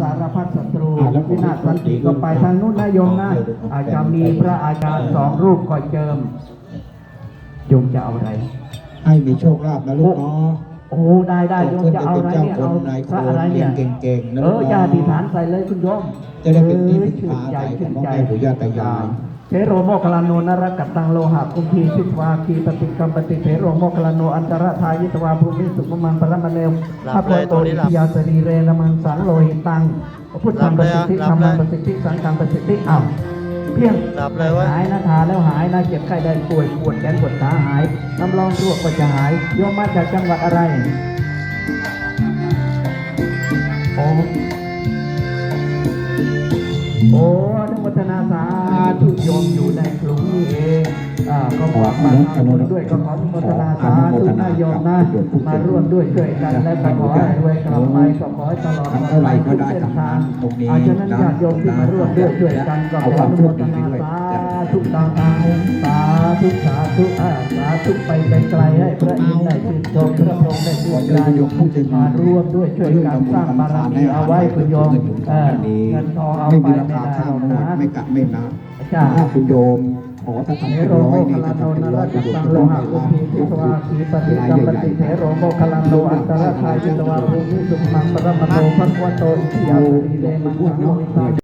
สารพัดศัตรูอ่าแล้ววินาศสันติก็ไปทางนู้นนะโยมนะอาจจะมีพระอาจารย์สองรูปคอยเจิมโยมจะเอาอะไร ให้มีโชคลาภนะลูกเนาะโอ้ได้ได้โยมจะเอาอะไรเนี่ยเจ้าเอาคนนายพระคอะไรนเนี่ยเก่งๆนะเอลูกอเนาะญาติฐานใส่เลยคุณโยมจะได้เป็นที่พึ่งชื่นพาใจใจชื่นของใจแม่ปู่ย่าตายาย เทโรโมคคลาโนนรกัตตังโลหะคุมพีชิตวาคีปฏิกรรมปฏิเทโรโมคคลาโนอันตรธายิตวาภูมิสุขมังปรมะเนวหลับเลยตัวนี้หลับยาสรีเรนมังสังโลหิตังพุทธังประสิทธิหลัธรบรเลยมังประสิทธิสังฆังประสิทธิอ้าวเพียงหลับเลยเว้ยหายนะทาแล้วหายนะเจ็บไข้ได้ป่วยปวดแขนปวดขาหายน้ำร้อนรั่วก็จะหายโยมมาจากจังหวัดอะไรโอ้โอ้อนุโมทนาสาธุโยมอยู่ในกลุ่มนี้เองอ่าก็บอกมาทำบุญด้วยก็ขออนุโมทนาสาธุนะโยมนะมาร่วมด้วยช่วยกันและก็ขอให้รวยกลับไปก็ขอให้ตลอดทำเท่าไหร่ก็ได้กับทางตรงนี้อาฉะนั้นญาติโยมที่มาร่วมด้วยช่วยกันก็ขออนุโมทนาสาธุดังอาสาธุสาธุอาสาธุไปไกลให้พระอินทร์ได้ชื่นชมพระองค์ได้ชื่นใจมาร่วมด้วยช่วยกันสร้างบารมีเอาไว้คุณโยมเออเงินทองเอาไม่ไปไม่ราคาได้ข้าหรวอกหมดนะไม่กะไม่นะ จ้าคุณโยมขอถ้าทำเป็นโรร้อโมยคนี่ลัถ้านโนทำเป็นร้อยรัตโยมตังต้งโลให้หะล้านอุปีทิสวาสีปฏิกรรมปฏิเทโรโมคลันโนอันตรธายิตวาภูมิสุมังปรมโนพันวโตอิทิยาสรีเรมังสังโฆ